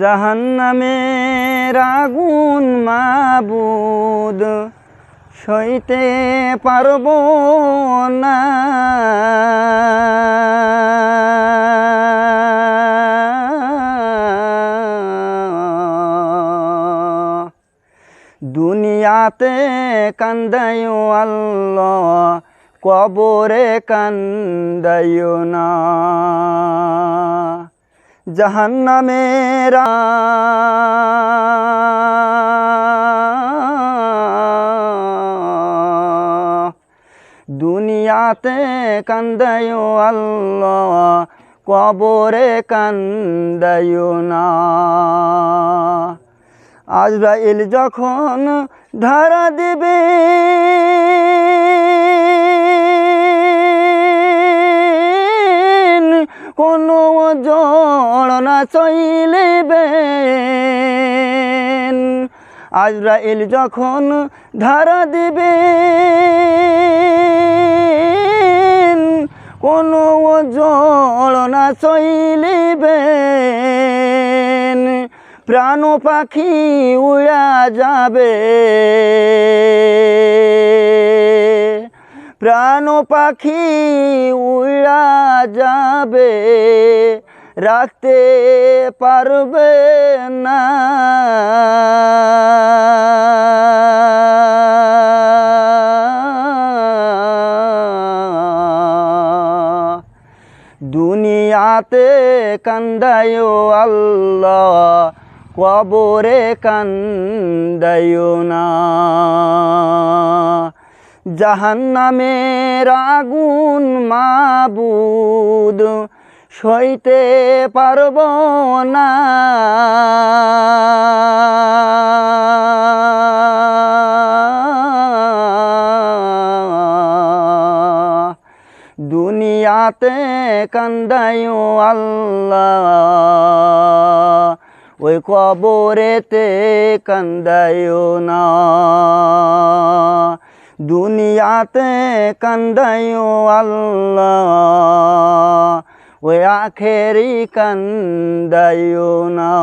জাহান্নামের আগুন মাবুদ সইতে পারব না। দুনিয়াতে কান্দায়ো আল্লাহ কবরে কান্দায়ো না। জাহান্নামের দুনিয়াতে কান্দায়ো আল্লাহ কবরে কান্দায়ো না। আজরাইল যখন ধারা দেবে কোনো জড় না চইলেবেন আজরাইল যখন ধারা দেবে, কোনো না চইলিবেন প্রাণ পাখি উড়া যাবে। প্রাণ পাখি উড়া যাবে রাখতে পারবে না। দুনিয়াতে কান্দায়ো আল্লাহ কবরে কান্দায়ো না। জাহান্নামের আগুন মাবুদ সইতে পারব না। দুনিয়াতে কান্দায়ো আল্লাহ ওই কবরেতে কান্দায়ো না। দুনিয়াতে কান্দায়ো আল্লাহ ওই আখেরি কান্দায়ো না